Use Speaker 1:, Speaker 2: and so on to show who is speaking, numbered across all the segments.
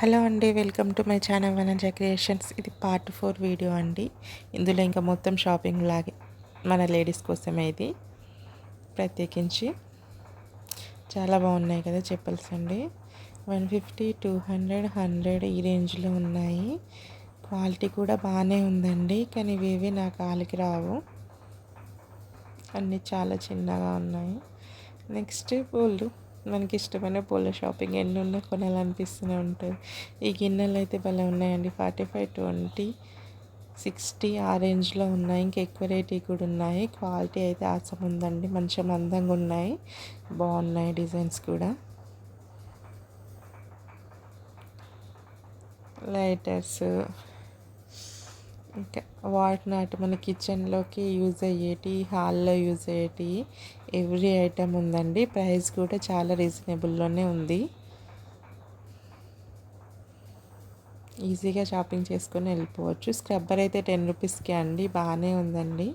Speaker 1: Hello అండి welcome to my channel Vanaja creations. ఇది part four video అండి. ఇందులో ఇంకా మొత్తం షాపింగ్ లాగే మన లేడీస్ కోసమే ఇది. ప్రత్యేకించి చాలా బాగున్నాయి కదా చెప్పల్స్ అండి. One fifty two hundred hundred ఈ రేంజ్లో ఉన్నాయి. క్వాలిటీ కూడా బాగానే ఉందండి కానీ ఇవేవి నా కాలికి రావు. అన్నీ చాలా చిన్నగా ఉన్నాయి. నెక్స్ట్ పూలు మనకి ఇష్టమైన పూల షాపింగ్ ఎన్ని ఉన్నా కొనాలనిపిస్తూనే ఉంటుంది. ఈ గిన్నెలు అయితే భలే ఉన్నాయండి. ఫార్టీ ఫైవ్ ట్వంటీ సిక్స్టీ ఆ రేంజ్లో ఉన్నాయి. ఇంకా ఎక్కువ రేట్ కూడా ఉన్నాయి. క్వాలిటీ అయితే ఆసం ఉందండి. మంచిగా అందంగా ఉన్నాయి. బాగున్నాయి డిజైన్స్ కూడా. లైటర్స్ ఇంకా వాటినాటి మన కిచెన్లోకి యూజ్ అయ్యేటి హాల్లో యూజ్ అయ్యేటి ఎవ్రీ ఐటెం ఉందండి. ప్రైస్ కూడా చాలా రీజనబుల్లోనే ఉంది. ఈజీగా షాపింగ్ చేసుకొని వెళ్ళిపోవచ్చు. స్క్రబ్బర్ అయితే టెన్ రూపీస్కే అండి. బాగానే ఉందండి.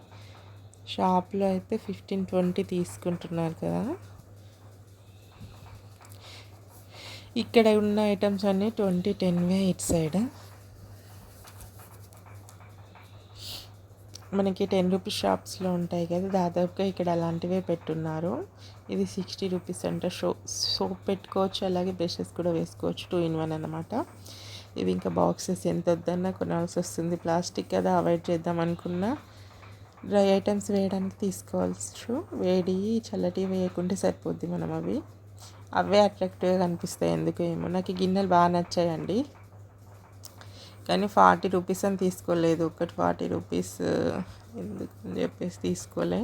Speaker 1: షాప్లో అయితే ఫిఫ్టీన్ ట్వంటీ తీసుకుంటున్నారు కదా. ఇక్కడ ఉన్న ఐటమ్స్ అన్నీ ట్వంటీ టెన్వే ఇట్ సైడ్. మనకి టెన్ రూపీస్ షాప్స్లో ఉంటాయి కదా దాదాపుగా ఇక్కడ అలాంటివే పెట్టున్నారు. ఇది సిక్స్టీ రూపీస్ అంటే. షో సోప్ పెట్టుకోవచ్చు అలాగే బ్రషెస్ కూడా వేసుకోవచ్చు. టూ ఇన్ వన్ అనమాట ఇవి ఇంకా బాక్సెస్ ఎంత వద్దన్నా కొనాల్సి వస్తుంది. ప్లాస్టిక్ కదా అవాయిడ్ చేద్దాం అనుకున్నా. డ్రై ఐటమ్స్ వేయడానికి తీసుకోవచ్చు. వేడి చల్లటి వేయకుంటే సరిపోద్ది మనం అవి. అవే అట్రాక్టివ్గా కనిపిస్తాయి. ఎందుకు ఏమో. నాకు గిన్నెలు బాగా నచ్చాయండి. కానీ ఫార్టీ రూపీస్ అని తీసుకోలేదు. ఒకటి ఫార్టీ రూపీస్ ఎందుకు అని చెప్పేసి తీసుకోలే.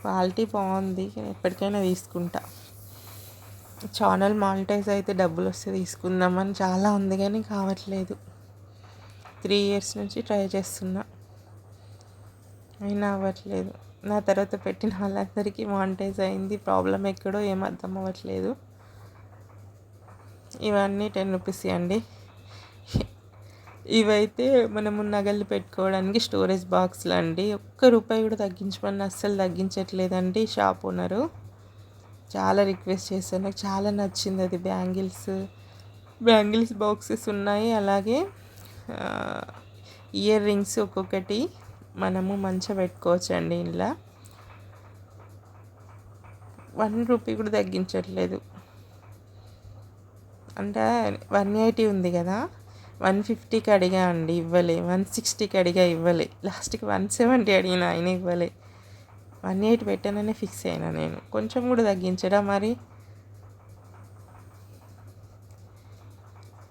Speaker 1: క్వాలిటీ బాగుంది. ఎప్పటికైనా తీసుకుంటా. ఛానల్ మానిటైజ్ అయితే డబ్బులు వస్తే తీసుకుందామని చాలా ఉంది కానీ కావట్లేదు. త్రీ ఇయర్స్ నుంచి ట్రై చేస్తున్నా. అయినా అవ్వట్లేదు. నా తర్వాత పెట్టిన వాళ్ళందరికీ మానిటైజ్ అయింది. ప్రాబ్లం ఎక్కడో ఏం అర్థం అవ్వట్లేదు. ఇవన్నీ టెన్ రూపీస్ అండి. ఇవైతే మనము నగలు పెట్టుకోవడానికి స్టోరేజ్ బాక్స్లు అండి. ఒక్క రూపాయి కూడా తగ్గించమని అస్సలు తగ్గించట్లేదండి షాప్ ఓనరు. చాలా రిక్వెస్ట్ చేశాను. నాకు చాలా నచ్చింది అది బ్యాంగిల్స్. బ్యాంగిల్స్ బాక్సెస్ ఉన్నాయి. అలాగే ఇయర్ రింగ్స్ ఒక్కొక్కటి మనము మంచిగా పెట్టుకోవచ్చు అండి ఇంట్లో వన్ రూపీ కూడా తగ్గించట్లేదు. అంటే వన్ ఎయిటీ ఉంది కదా వన్ ఫిఫ్టీకి అడిగా అండి ఇవ్వలే. వన్ సిక్స్టీకి అడిగా ఇవ్వలే. లాస్ట్కి వన్ సెవెంటీ అడిగిన ఆయన ఇవ్వలే. వన్ ఎయిట్ పెట్టాననే ఫిక్స్ అయినా నేను. కొంచెం కూడా తగ్గించడా మరి?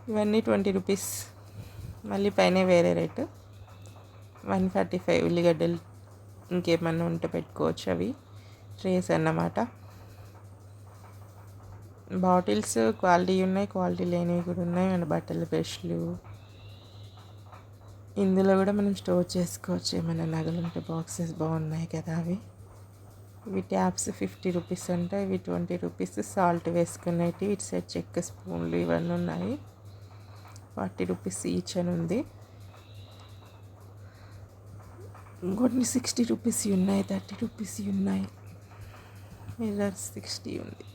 Speaker 1: ఇవన్నీ ట్వంటీ రూపీస్. మళ్ళీ పైన వేరే రేటు. వన్ ఫార్టీ ఫైవ్ ఉల్లిగడ్డలు ఇంకేమన్నా ఉంటే పెట్టుకోవచ్చు అవి. ట్రేస్ అన్నమాట. బాటిల్స్ క్వాలిటీ ఉన్నాయి క్వాలిటీ లేనివి కూడా ఉన్నాయి. అండ్ బట్టల బ్రష్లు ఇందులో కూడా మనం స్టోర్ చేసుకోవచ్చు. ఏమైనా నగలు ఉంటే బాక్సెస్ బాగున్నాయి కదా అవి. ఇవి ట్యాప్స్ ఫిఫ్టీ రూపీస్ అంటే. ఇవి ట్వంటీ రూపీస్ సాల్ట్ వేసుకునేవి ఇటు సైడ్ చెక్క స్పూన్లు ఇవన్నీ ఉన్నాయి. ఫార్టీ రూపీస్ ఈచ్ అని ఉంది. ఇంకొన్ని సిక్స్టీ రూపీస్ ఉన్నాయి థర్టీ రూపీస్ ఉన్నాయి. మిర్రర్ సిక్స్టీ ఉంది.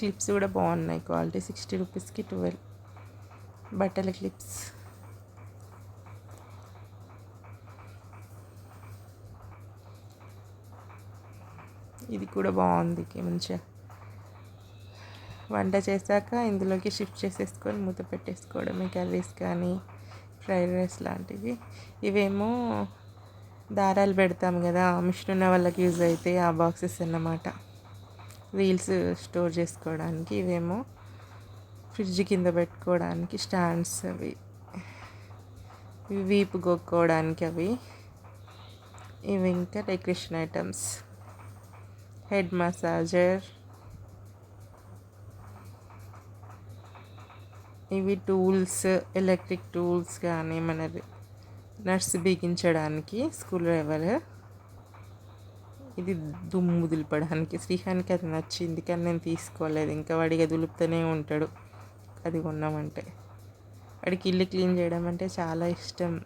Speaker 1: క్లిప్స్ కూడా బాగున్నాయి. క్వాలిటీ సిక్స్టీ రూపీస్కి ట్వెల్వ్ బట్టల క్లిప్స్ ఇది కూడా బాగుంది. మంచిగా వంట చేశాక ఇందులోకి షిఫ్ట్ చేసేసుకొని మూత పెట్టేసుకోవడమే. కర్రీస్ కానీ ఫ్రైడ్ రైస్ లాంటివి. ఇవేమో దారాలు పెడతాం కదా మిషన్ ఉన్న వాళ్ళకి యూజ్ అయితే ఆ బాక్సెస్ అన్నమాట. వీల్స్ స్టోర్ చేసుకోవడానికి ఇవేమో ఫ్రిడ్జ్ కింద పెట్టుకోవడానికి స్టాండ్స్ అవి వీపు గొక్కోవడానికి అవి ఇవి ఇంకా డెకరేషన్ ఐటమ్స్. Head massager. ఇవి టూల్స్ ఎలక్ట్రిక్ టూల్స్ కానీ మనది నర్స్ బిగించడానికి స్క్రూ డ్రైవర్ ఇది దుమ్ము దులపడానికి శ్రీహానికి అది నచ్చింది కానీ నేను తీసుకోలేదు. ఇంకా వాడిగా దులుపుతూనే ఉంటాడు. అది కొన్నామంటే. వాడికి ఇల్లు క్లీన్ చేయడం అంటే చాలా ఇష్టం.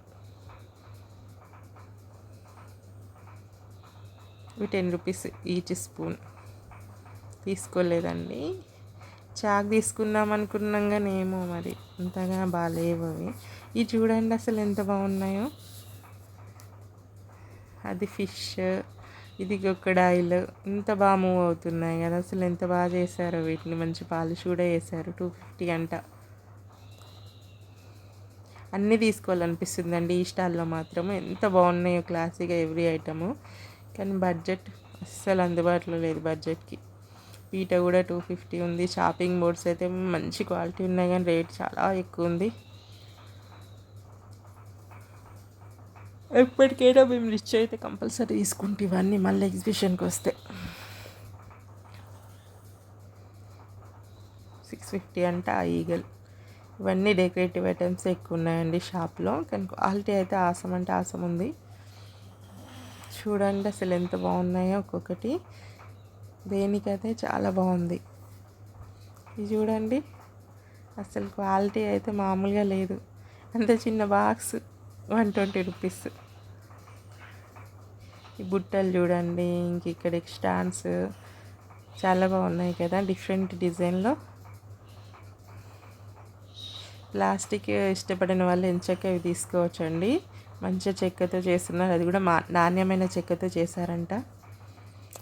Speaker 1: ఇవి టెన్ రూపీస్ ఈచ్ స్పూన్. తీసుకోలేదండి. చాక్ తీసుకుందాం అనుకున్నాం కానీ ఏమో మరి. అంతగా బాగాలేవు అవి. ఇవి చూడండి అసలు ఎంత బాగున్నాయో. అది ఫిష్. ఇది క్రొకడైల్ ఇంత బాగా మూవ్ అవుతున్నాయి కదా. అసలు ఎంత బాగా చేశారో వీటిని. మంచి పాలిష్ కూడా చేశారు. టూ ఫిఫ్టీ అంట. అన్నీ తీసుకోవాలనిపిస్తుందండి. ఈ స్టాల్లో మాత్రం ఎంత బాగున్నాయో క్లాసీగా ఎవ్రీ ఐటము. కానీ బడ్జెట్ అస్సలు అందుబాటులో లేదు బడ్జెట్కి. పీట కూడా టూ ఫిఫ్టీ ఉంది. షాపింగ్ బోర్డ్స్ అయితే మంచి క్వాలిటీ ఉన్నాయి. కానీ రేట్ చాలా ఎక్కువ ఉంది. ఎప్పటికైనా మేము రిచ్ అయితే కంపల్సరీ తీసుకుంటే ఇవన్నీ మళ్ళీ ఎగ్జిబిషన్కి వస్తే. సిక్స్ ఫిఫ్టీ అంటే ఆ ఈగల్ ఇవన్నీ డెకరేటివ్ ఐటమ్స్ ఎక్కువ ఉన్నాయండి షాప్లో కానీ క్వాలిటీ అయితే ఆసం అంటే ఆసం ఉంది. చూడండి అసలు ఎంత బాగున్నాయో ఒక్కొక్కటి. దేనికైతే చాలా బాగుంది. ఇది చూడండి. అసలు క్వాలిటీ అయితే మామూలుగా లేదు. అంత చిన్న బాక్స్ వన్ ట్వంటీ రూపీస్. ఈ బుట్టలు చూడండి ఇంక ఇక్కడ స్టాండ్స్ చాలా బాగున్నాయి కదా డిఫరెంట్ డిజైన్లో. ప్లాస్టిక్ ఇష్టపడిన వాళ్ళు ఎంచక్క ఇవి తీసుకోవచ్చండి. మంచిగా చెక్కతో చేస్తున్నారు. అది కూడా మా నాణ్యమైన చెక్కతో చేశారంట.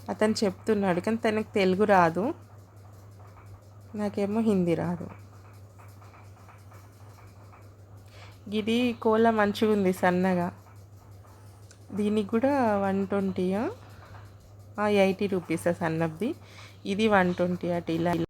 Speaker 1: అతను చెప్తున్నాడు కానీ తనకు తెలుగు రాదు. నాకేమో హిందీ రాదు. ఇది కోల మంచిగా ఉంది సన్నగా. దీనికి కూడా వన్ ట్వంటీయా? ఎయిటీ రూపీస్ సన్నది. ఇది వన్ ట్వంటీ అటు ఇలా